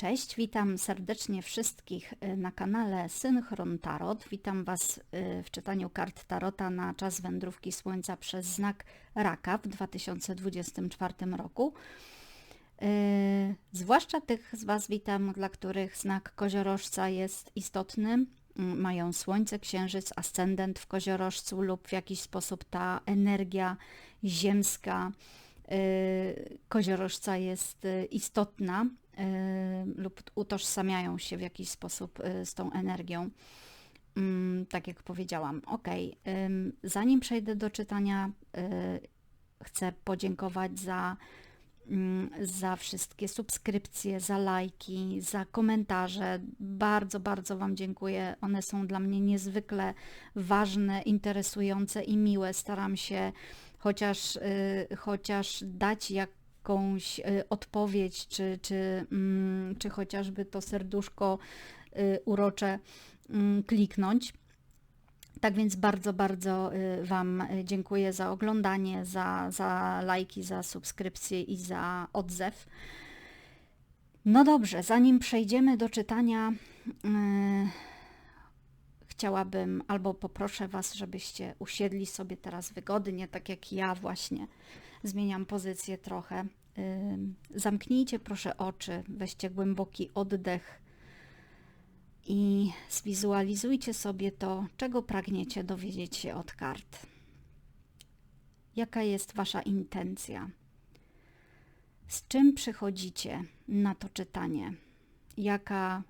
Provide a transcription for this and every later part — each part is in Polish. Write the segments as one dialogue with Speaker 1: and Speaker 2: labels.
Speaker 1: Cześć, witam serdecznie wszystkich y, na kanale Synchron Tarot. Witam Was y, w czytaniu kart Tarota na czas wędrówki Słońca przez znak Raka w 2024 roku. Y, zwłaszcza tych z Was witam, dla których znak koziorożca jest istotny. Mają Słońce, Księżyc, ascendent w koziorożcu lub w jakiś sposób ta energia ziemska koziorożca jest istotna lub utożsamiają się w jakiś sposób y, z tą energią. Mm, tak jak powiedziałam. Ok, zanim przejdę do czytania, y, chcę podziękować za, mm, za wszystkie subskrypcje, za lajki, za komentarze. Bardzo, bardzo Wam dziękuję. One są dla mnie niezwykle ważne, interesujące i miłe. Staram się chociaż, y, chociaż dać jak jakąś y, odpowiedź, czy, czy, mm, czy chociażby to serduszko y, urocze mm, kliknąć. Tak więc bardzo, bardzo y, Wam dziękuję za oglądanie, za, za lajki, za subskrypcję i za odzew. No dobrze, zanim przejdziemy do czytania, chciałabym albo poproszę Was, żebyście usiedli sobie teraz wygodnie, tak jak ja właśnie zmieniam pozycję trochę. Zamknijcie proszę oczy, weźcie głęboki oddech i zwizualizujcie sobie to, czego pragniecie dowiedzieć się od kart. Jaka jest Wasza intencja? Z czym przychodzicie na to czytanie? Jaka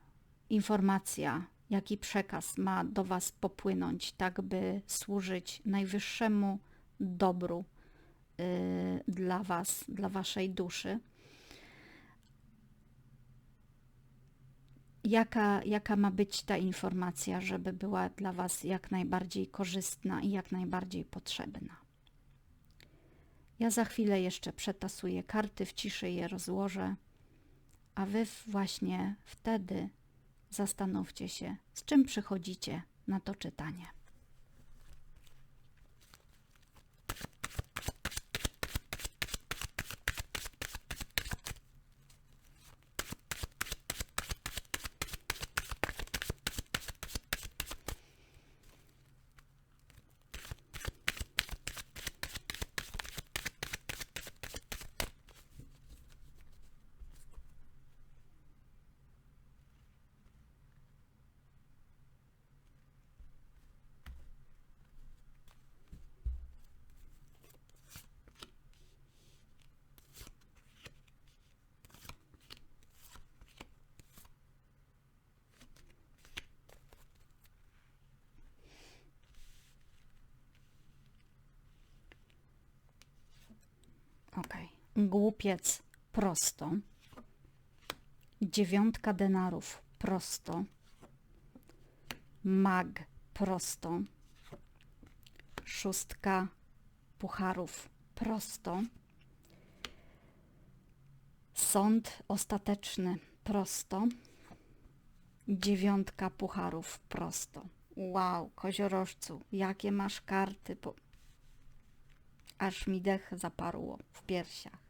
Speaker 1: informacja, jaki przekaz ma do Was popłynąć, tak by służyć najwyższemu dobru dla Was, dla Waszej duszy. Jaka, jaka ma być ta informacja, żeby była dla Was jak najbardziej korzystna i jak najbardziej potrzebna? Ja za chwilę jeszcze przetasuję karty, w ciszy je rozłożę, a Wy właśnie wtedy zastanówcie się, z czym przychodzicie na to czytanie. Ok. Głupiec prosto. Dziewiątka denarów prosto. Mag prosto. Szóstka pucharów prosto. Sąd ostateczny prosto. Dziewiątka pucharów prosto. Wow, koziorożcu, jakie masz karty? Po aż mi dech zaparło w piersiach.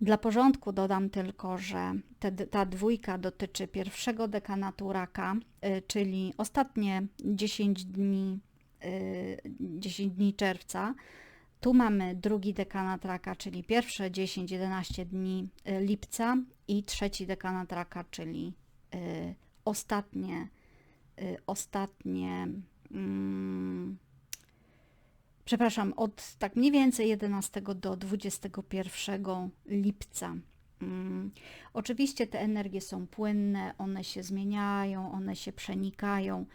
Speaker 1: Dla porządku dodam tylko, że te, ta dwójka dotyczy pierwszego dekanatu raka, y, czyli ostatnie 10 dni, y, 10 dni czerwca. Tu mamy drugi dekanat raka, czyli pierwsze 10-11 dni y, lipca i trzeci dekanat raka, czyli y, ostatnie, y, ostatnie mm, przepraszam, od tak mniej więcej 11 do 21 lipca. Hmm. Oczywiście te energie są płynne, one się zmieniają, one się przenikają,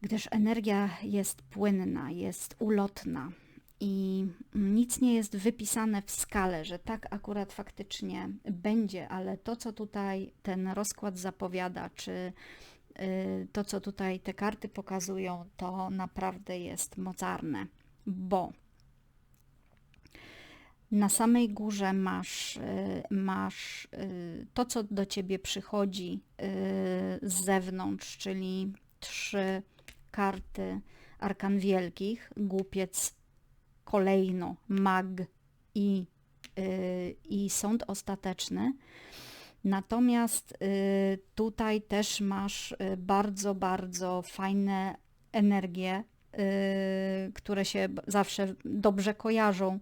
Speaker 1: gdyż energia jest płynna, jest ulotna i nic nie jest wypisane w skale, że tak akurat faktycznie będzie, ale to, co tutaj ten rozkład zapowiada, czy to, co tutaj te karty pokazują, to naprawdę jest mocarne, bo na samej górze masz, y, masz y, to, co do ciebie przychodzi z zewnątrz, czyli trzy karty arkan wielkich, głupiec, kolejno, mag i y, i sąd ostateczny. Natomiast y, tutaj też masz y, bardzo, bardzo fajne energie, y, które się zawsze dobrze kojarzą.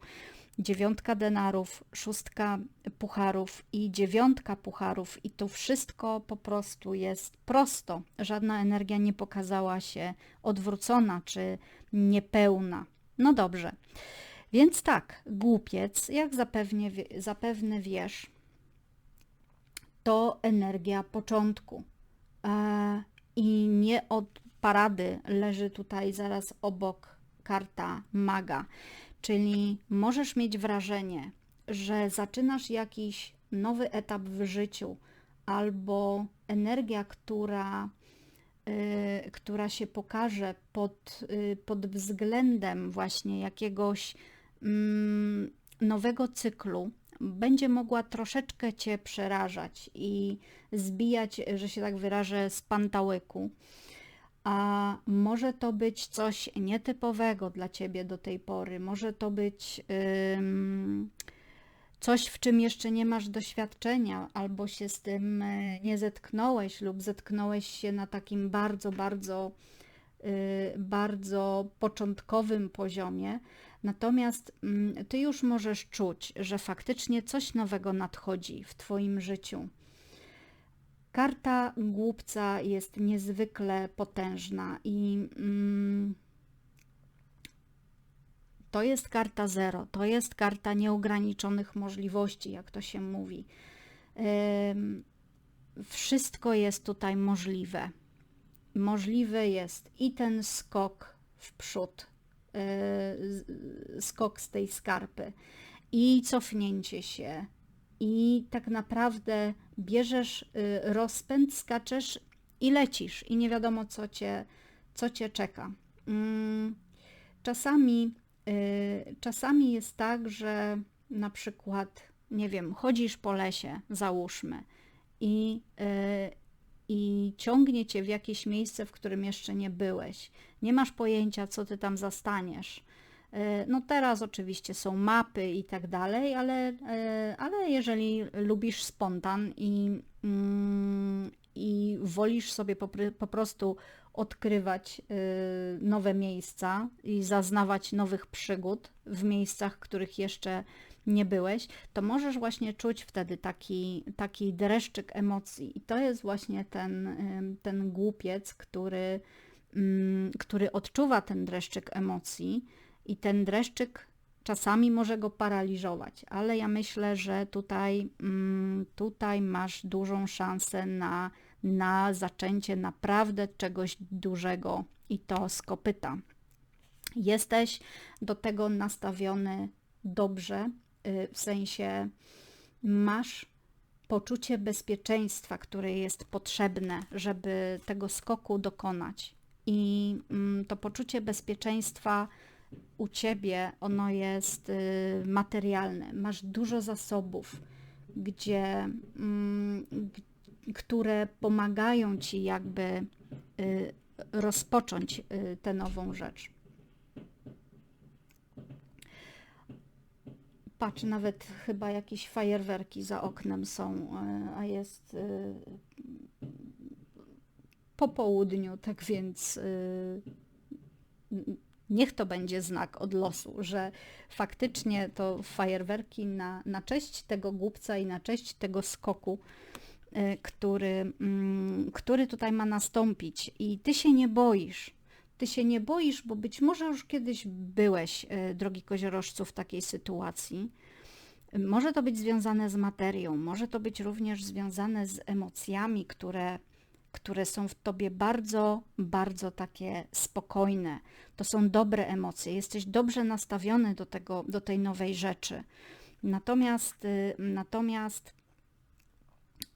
Speaker 1: Dziewiątka denarów, szóstka pucharów i dziewiątka pucharów, i to wszystko po prostu jest prosto. Żadna energia nie pokazała się odwrócona czy niepełna. No dobrze. Więc tak, głupiec, jak zapewne wiesz, to energia początku. E, I nie od parady leży tutaj zaraz obok karta maga. Czyli możesz mieć wrażenie, że zaczynasz jakiś nowy etap w życiu, albo energia, która, y, która się pokaże pod, y, pod względem właśnie jakiegoś mm, nowego cyklu, będzie mogła troszeczkę cię przerażać i zbijać, że się tak wyrażę, z pantałyku. A może to być coś nietypowego dla ciebie do tej pory, może to być coś, w czym jeszcze nie masz doświadczenia, albo się z tym y, nie zetknąłeś, lub zetknąłeś się na takim bardzo, bardzo, y, bardzo początkowym poziomie. Natomiast mm, ty już możesz czuć, że faktycznie coś nowego nadchodzi w twoim życiu. Karta głupca jest niezwykle potężna i mm, to jest karta zero, to jest karta nieograniczonych możliwości, jak to się mówi. Ym, wszystko jest tutaj możliwe. Możliwy jest i ten skok w przód, yy, skok z tej skarpy, i cofnięcie się, i tak naprawdę bierzesz y, rozpęd, skaczesz i lecisz. I nie wiadomo co cię, co cię czeka. Mm, Czasami, y, czasami jest tak, że na przykład, nie wiem, chodzisz po lesie, załóżmy, i, y, i ciągnie cię w jakieś miejsce, w którym jeszcze nie byłeś. Nie masz pojęcia, co ty tam zastaniesz. E, No teraz oczywiście są mapy i tak dalej, ale, e, ale jeżeli lubisz spontan i, mm, i wolisz sobie po, po prostu odkrywać e, nowe miejsca i zaznawać nowych przygód w miejscach, których jeszcze nie byłeś, to możesz właśnie czuć wtedy taki, taki dreszczyk emocji. I to jest właśnie ten, ten głupiec, który, mm, który odczuwa ten dreszczyk emocji i ten dreszczyk czasami może go paraliżować, ale ja myślę, że tutaj, mm, tutaj masz dużą szansę na, na zaczęcie naprawdę czegoś dużego i to z kopyta. Jesteś do tego nastawiony dobrze, w sensie masz poczucie bezpieczeństwa, które jest potrzebne, żeby tego skoku dokonać. I mm, to poczucie bezpieczeństwa u ciebie, ono jest y, materialne. Masz dużo zasobów, gdzie, mm, które pomagają ci jakby y, rozpocząć y, tę nową rzecz. Patrz, nawet chyba jakieś fajerwerki za oknem są, y, a jest y, po południu, tak więc n- niech to będzie znak od losu, że faktycznie to fajerwerki na, na cześć tego głupca i na cześć tego skoku, który, mm, który tutaj ma nastąpić. I ty się nie boisz. Ty się nie boisz, bo być może już kiedyś byłeś, y, drogi koziorożcu, w takiej sytuacji. Może to być związane z materią, może to być również związane z emocjami, które, które są w tobie bardzo, bardzo takie spokojne. To są dobre emocje, jesteś dobrze nastawiony do tego, do tej nowej rzeczy. Natomiast, y, natomiast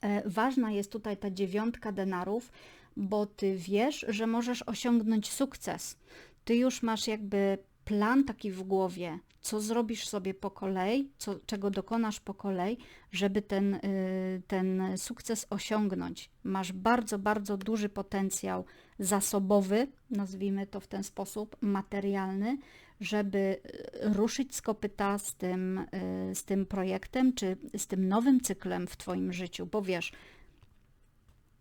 Speaker 1: e, ważna jest tutaj ta dziewiątka denarów, bo ty wiesz, że możesz osiągnąć sukces. Ty już masz jakby plan taki w głowie, co zrobisz sobie po kolei, co, czego dokonasz po kolei, żeby ten, y, ten sukces osiągnąć. Masz bardzo, bardzo duży potencjał zasobowy, nazwijmy to w ten sposób, materialny, żeby y, ruszyć z kopyta z tym, y, z tym projektem, czy z tym nowym cyklem w Twoim życiu, bo wiesz,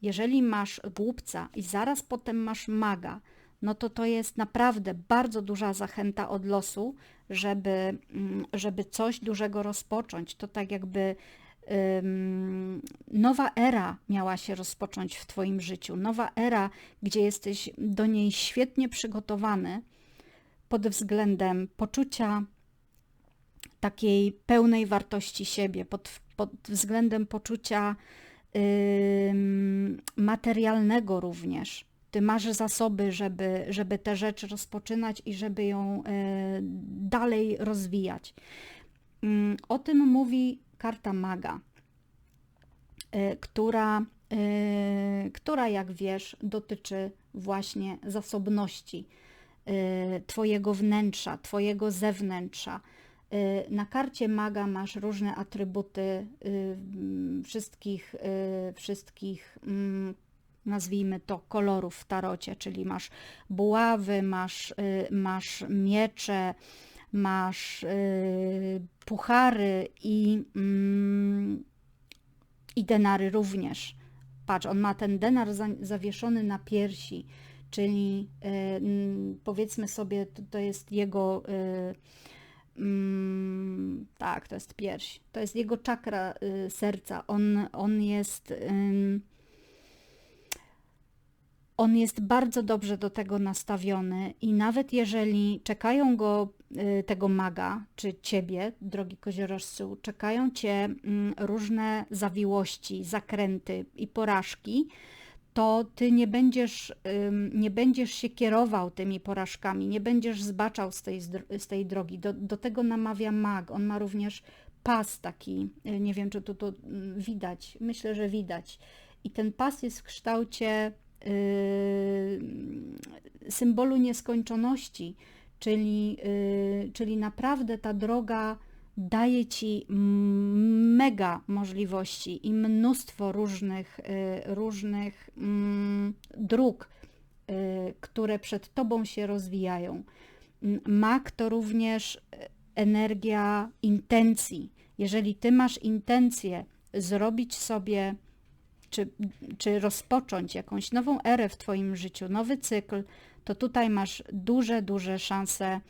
Speaker 1: jeżeli masz głupca i zaraz potem masz maga, no to to jest naprawdę bardzo duża zachęta od losu, żeby, mm, żeby coś dużego rozpocząć. To tak jakby um, nowa era miała się rozpocząć w Twoim życiu. Nowa era, gdzie jesteś do niej świetnie przygotowany pod względem poczucia takiej pełnej wartości siebie, pod, pod względem poczucia materialnego również. Ty masz zasoby, żeby, żeby te rzeczy rozpoczynać i żeby ją e, dalej rozwijać. Mm, o tym mówi karta maga, e, która, e, która jak wiesz, dotyczy właśnie zasobności Twojego wnętrza, Twojego zewnętrza. Na karcie maga masz różne atrybuty wszystkich, wszystkich mm, nazwijmy to, kolorów w tarocie, czyli masz buławy, masz, y, masz miecze, masz y, puchary i, mm, i denary również. Patrz, on ma ten denar zawieszony na piersi, czyli y, powiedzmy sobie, to, to jest jego mm, tak, to jest pierś. To jest jego czakra serca. On, on jest on jest bardzo dobrze do tego nastawiony i nawet jeżeli czekają go y, tego maga, czy ciebie, drogi koziorożcu, czekają cię mm, różne zawiłości, zakręty i porażki, to ty nie będziesz, nie będziesz się kierował tymi porażkami, nie będziesz zbaczał z tej, z tej drogi. Do, do tego namawia mag. On ma również pas taki, y, nie wiem czy tu to mm, widać, myślę, że widać. I ten pas jest w kształcie Y, symbolu nieskończoności, czyli, y, czyli naprawdę ta droga daje ci mega możliwości i mnóstwo różnych, y, różnych dróg, które przed tobą się rozwijają. Mak to również energia intencji. Jeżeli ty masz intencję zrobić sobie czy, czy rozpocząć jakąś nową erę w Twoim życiu, nowy cykl, to tutaj masz duże, duże szanse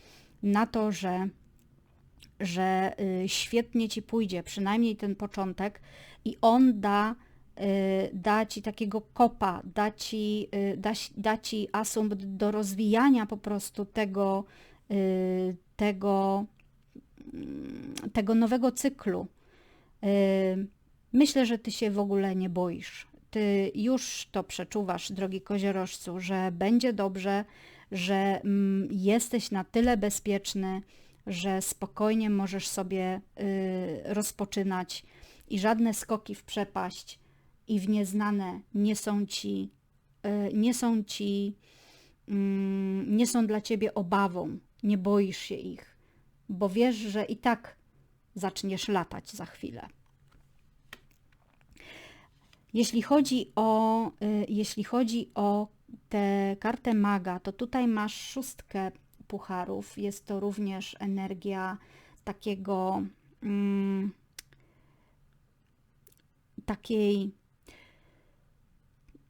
Speaker 1: na to, że, że y, świetnie Ci pójdzie, przynajmniej ten początek i on da, y, da Ci takiego kopa, da Ci, y, da, da ci asumpt do rozwijania po prostu tego, tego, mm, tego nowego cyklu. Myślę, że ty się w ogóle nie boisz. Ty już to przeczuwasz, drogi koziorożcu, że będzie dobrze, że mm, jesteś na tyle bezpieczny, że spokojnie możesz sobie y, rozpoczynać i żadne skoki w przepaść i w nieznane nie są ci, y, nie są ci, y, nie są dla ciebie obawą, nie boisz się ich, bo wiesz, że i tak zaczniesz latać za chwilę. Jeśli chodzi o, y, jeśli chodzi o tę kartę maga, to tutaj masz szóstkę pucharów. Jest to również energia takiego mm, takiej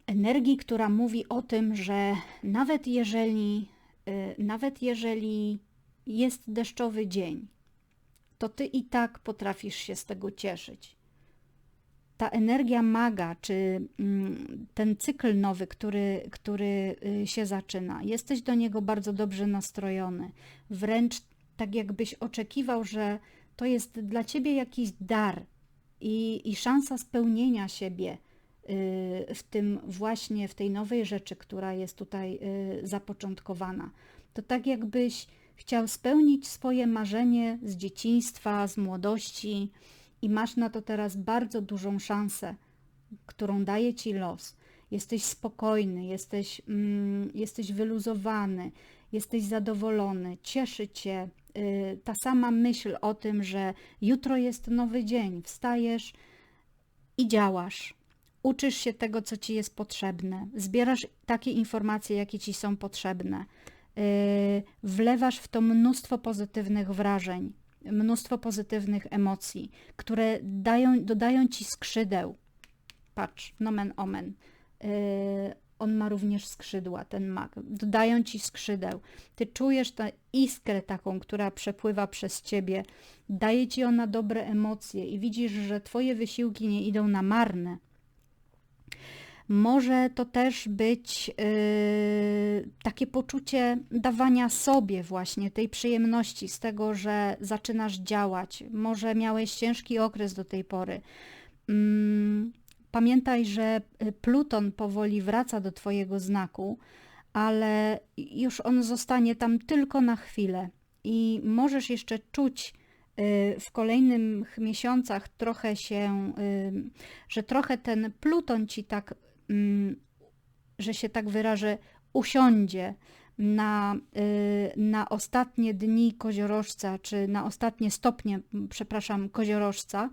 Speaker 1: energii, która mówi o tym, że nawet jeżeli, y, nawet jeżeli jest deszczowy dzień, to ty i tak potrafisz się z tego cieszyć ta energia maga, czy mm, ten cykl nowy, który, który y, się zaczyna, jesteś do niego bardzo dobrze nastrojony. Wręcz tak jakbyś oczekiwał, że to jest dla ciebie jakiś dar i, i szansa spełnienia siebie y, w tym właśnie, w tej nowej rzeczy, która jest tutaj y, zapoczątkowana. To tak jakbyś chciał spełnić swoje marzenie z dzieciństwa, z młodości, i masz na to teraz bardzo dużą szansę, którą daje ci los. Jesteś spokojny, jesteś, mm, jesteś wyluzowany, jesteś zadowolony, cieszy cię y, ta sama myśl o tym, że jutro jest nowy dzień, wstajesz i działasz. Uczysz się tego, co ci jest potrzebne, zbierasz takie informacje, jakie ci są potrzebne, y, wlewasz w to mnóstwo pozytywnych wrażeń, mnóstwo pozytywnych emocji, które dają, dodają ci skrzydeł. Patrz, nomen omen. Yy, on ma również skrzydła, ten mak. Dodają ci skrzydeł. Ty czujesz tę iskrę taką, która przepływa przez ciebie. Daje ci ona dobre emocje i widzisz, że twoje wysiłki nie idą na marne. Może to też być yy, takie poczucie dawania sobie właśnie tej przyjemności z tego, że zaczynasz działać. Może miałeś ciężki okres do tej pory. Yy, pamiętaj, że y, Pluton powoli wraca do Twojego znaku, ale już on zostanie tam tylko na chwilę i możesz jeszcze czuć y, w kolejnych miesiącach trochę się, y, że trochę ten Pluton ci tak że się tak wyrażę, usiądzie na, y, na ostatnie dni koziorożca, czy na ostatnie stopnie, przepraszam, koziorożca,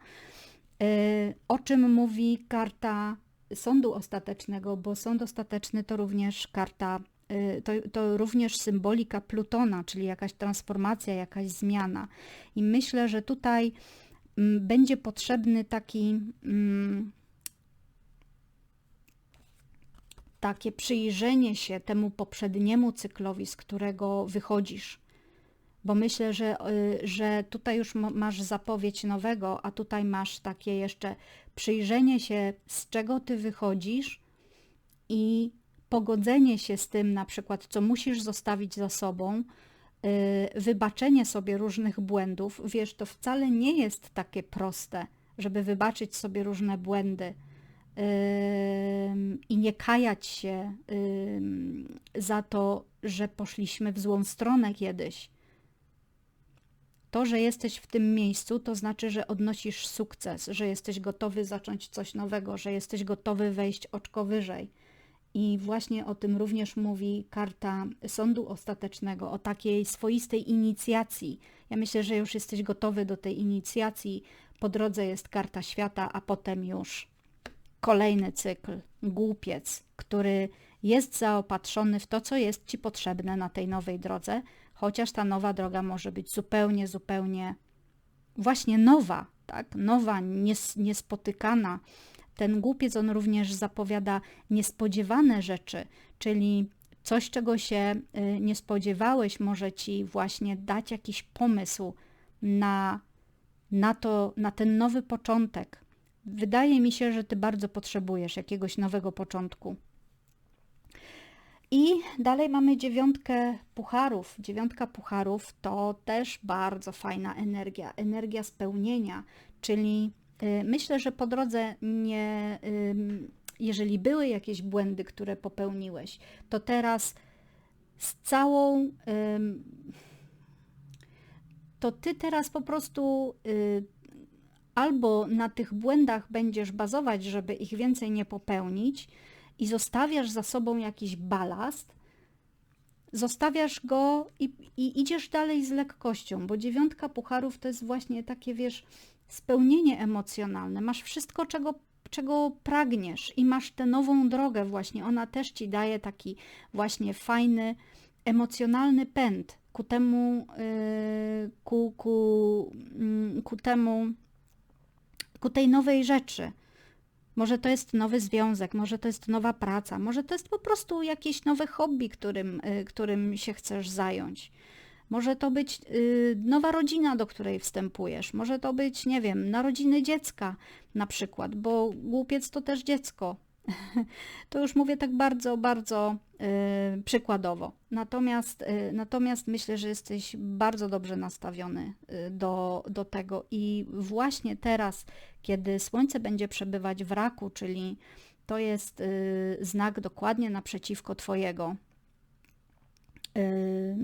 Speaker 1: y, o czym mówi karta sądu ostatecznego, bo sąd ostateczny to również karta, y, to, to również symbolika Plutona, czyli jakaś transformacja, jakaś zmiana. I myślę, że tutaj mm, będzie potrzebny taki mm, takie przyjrzenie się temu poprzedniemu cyklowi, z którego wychodzisz. Bo myślę, że, y, że tutaj już masz zapowiedź nowego, a tutaj masz takie jeszcze przyjrzenie się, z czego ty wychodzisz i pogodzenie się z tym, na przykład, co musisz zostawić za sobą, y, wybaczenie sobie różnych błędów. Wiesz, to wcale nie jest takie proste, żeby wybaczyć sobie różne błędy i nie kajać się za to, że poszliśmy w złą stronę kiedyś. To, że jesteś w tym miejscu, to znaczy, że odnosisz sukces, że jesteś gotowy zacząć coś nowego, że jesteś gotowy wejść oczko wyżej. I właśnie o tym również mówi karta sądu ostatecznego, o takiej swoistej inicjacji. Ja myślę, że już jesteś gotowy do tej inicjacji. Po drodze jest karta świata, a potem już Kolejny cykl, głupiec, który jest zaopatrzony w to, co jest ci potrzebne na tej nowej drodze, chociaż ta nowa droga może być zupełnie, zupełnie właśnie nowa, tak? Nowa, nies niespotykana. Ten głupiec on również zapowiada niespodziewane rzeczy, czyli coś, czego się y, nie spodziewałeś, może ci właśnie dać jakiś pomysł na, na to, na ten nowy początek, Wydaje mi się, że ty bardzo potrzebujesz jakiegoś nowego początku. I dalej mamy dziewiątkę pucharów. Dziewiątka pucharów to też bardzo fajna energia, energia spełnienia, czyli y, myślę, że po drodze nie, jeżeli były jakieś błędy, które popełniłeś, to teraz z całą to ty teraz po prostu y, albo na tych błędach będziesz bazować, żeby ich więcej nie popełnić i zostawiasz za sobą jakiś balast, zostawiasz go i, i idziesz dalej z lekkością, bo dziewiątka pucharów to jest właśnie takie, wiesz, spełnienie emocjonalne. Masz wszystko, czego, czego pragniesz i masz tę nową drogę właśnie. Ona też ci daje taki właśnie fajny, emocjonalny pęd ku temu, yy, ku, ku, yy, ku temu ku tej nowej rzeczy. Może to jest nowy związek, może to jest nowa praca, może to jest po prostu jakieś nowe hobby, którym, y, którym się chcesz zająć. Może to być y, nowa rodzina, do której wstępujesz. Może to być, nie wiem, narodziny dziecka na przykład, bo głupiec to też dziecko. To już mówię tak bardzo, bardzo y, przykładowo. Natomiast, y, natomiast myślę, że jesteś bardzo dobrze nastawiony y, do, do tego i właśnie teraz, kiedy Słońce będzie przebywać w raku, czyli to jest y, znak dokładnie naprzeciwko Twojego, y,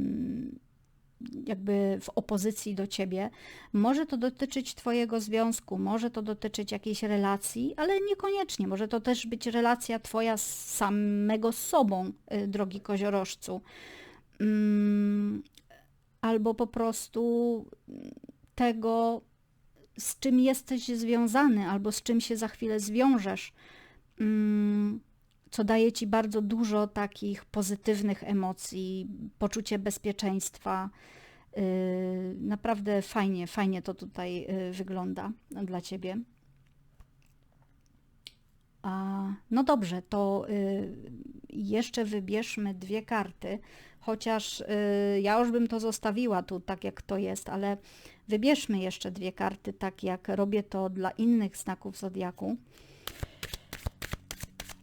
Speaker 1: jakby w opozycji do ciebie. Może to dotyczyć twojego związku, może to dotyczyć jakiejś relacji, ale niekoniecznie. Może to też być relacja twoja z samego sobą, y, drogi koziorożcu. Mm, albo po prostu tego, z czym jesteś związany, albo z czym się za chwilę zwiążesz, mm, co daje ci bardzo dużo takich pozytywnych emocji, poczucie bezpieczeństwa. Yy, naprawdę fajnie, fajnie to tutaj yy, wygląda dla ciebie. No dobrze, to y, jeszcze wybierzmy dwie karty, chociaż y, ja już bym to zostawiła tu tak jak to jest, ale wybierzmy jeszcze dwie karty, tak jak robię to dla innych znaków zodiaku.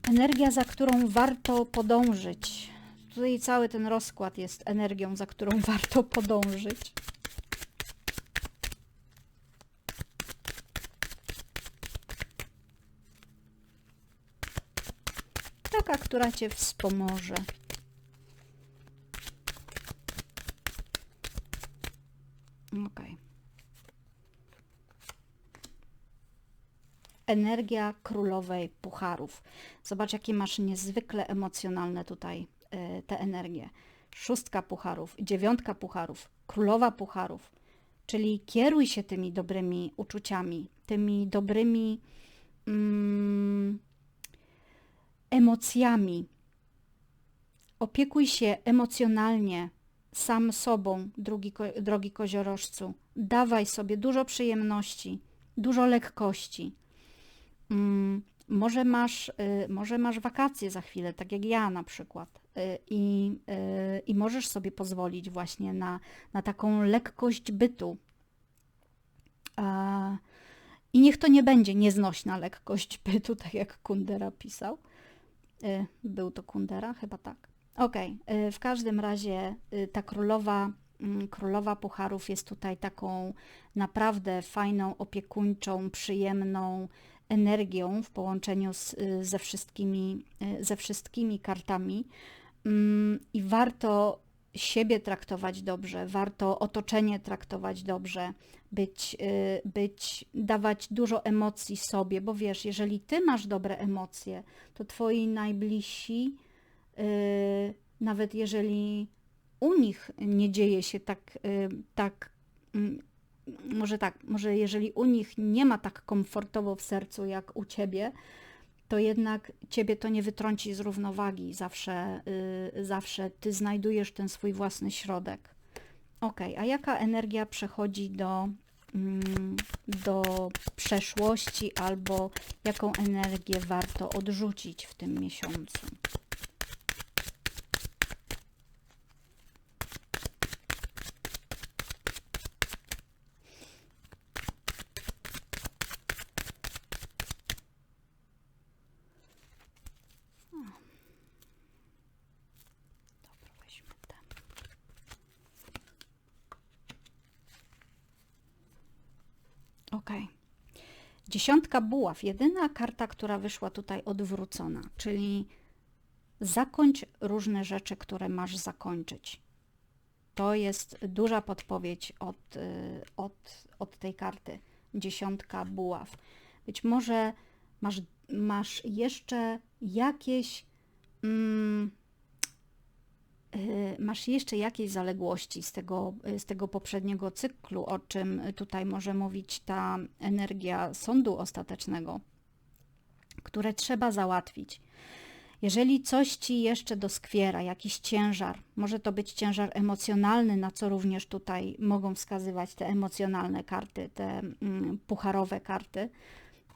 Speaker 1: Energia, za którą warto podążyć. Tutaj cały ten rozkład jest energią, za którą warto podążyć. Taka, która Cię wspomoże. Ok. Energia królowej pucharów. Zobacz, jakie masz niezwykle emocjonalne tutaj y, te energie. Szóstka pucharów, dziewiątka pucharów, królowa pucharów. Czyli kieruj się tymi dobrymi uczuciami, tymi dobrymi. Mm, emocjami. Opiekuj się emocjonalnie sam sobą, drugi, drogi koziorożcu. Dawaj sobie dużo przyjemności, dużo lekkości. Mm, może, masz, y, może masz wakacje za chwilę, tak jak ja na przykład, y, i, y, i możesz sobie pozwolić właśnie na, na taką lekkość bytu. I niech to nie będzie nieznośna lekkość bytu, tak jak Kundera pisał, był to Kundera, chyba tak. Okej, okay. w każdym razie ta królowa, mm, królowa pucharów jest tutaj taką naprawdę fajną, opiekuńczą, przyjemną energią w połączeniu z, y, ze, wszystkimi, ze wszystkimi kartami. Mm, I warto siebie traktować dobrze, warto otoczenie traktować dobrze, być, y, być, dawać dużo emocji sobie, bo wiesz, jeżeli ty masz dobre emocje, to twoi najbliżsi, y, nawet jeżeli u nich nie dzieje się tak, y, tak mm, może tak, może jeżeli u nich nie ma tak komfortowo w sercu jak u ciebie, to jednak ciebie to nie wytrąci z równowagi. Zawsze, yy, zawsze ty znajdujesz ten swój własny środek. Ok, a jaka energia przechodzi do, mm, do przeszłości albo jaką energię warto odrzucić w tym miesiącu? Ok. Dziesiątka buław, jedyna karta, która wyszła tutaj odwrócona, czyli zakończ różne rzeczy, które masz zakończyć. To jest duża podpowiedź od, y, od, od tej karty. Dziesiątka buław. Być może masz, masz jeszcze jakieś mm, masz jeszcze jakieś zaległości z tego, z tego poprzedniego cyklu, o czym tutaj może mówić ta energia sądu ostatecznego, które trzeba załatwić. Jeżeli coś ci jeszcze doskwiera, jakiś ciężar, może to być ciężar emocjonalny, na co również tutaj mogą wskazywać te emocjonalne karty, te mm, pucharowe karty,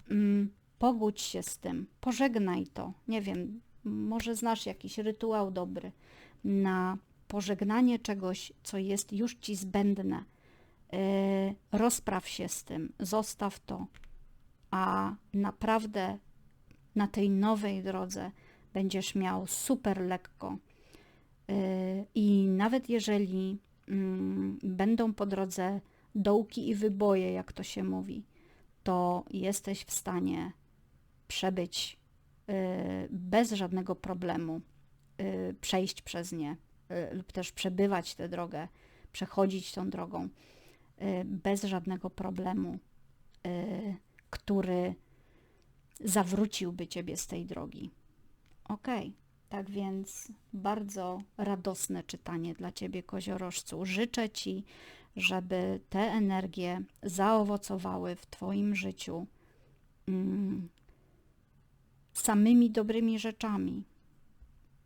Speaker 1: mm, pogódź się z tym, pożegnaj to. Nie wiem, może znasz jakiś rytuał dobry na pożegnanie czegoś, co jest już ci zbędne. E, rozpraw się z tym, zostaw to, a naprawdę na tej nowej drodze będziesz miał super lekko. E, I nawet jeżeli mm, będą po drodze dołki i wyboje, jak to się mówi, to jesteś w stanie przebyć e, bez żadnego problemu przejść przez nie y, lub też przebywać tę drogę, przechodzić tą drogą y, bez żadnego problemu, który zawróciłby ciebie z tej drogi. Ok, Tak więc bardzo radosne czytanie dla Ciebie, koziorożcu. Życzę Ci, żeby te energie zaowocowały w Twoim życiu mm, samymi dobrymi rzeczami.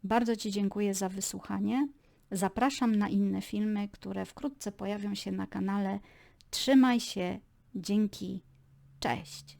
Speaker 1: Bardzo Ci dziękuję za wysłuchanie. Zapraszam na inne filmy, które wkrótce pojawią się na kanale. Trzymaj się, dzięki, cześć.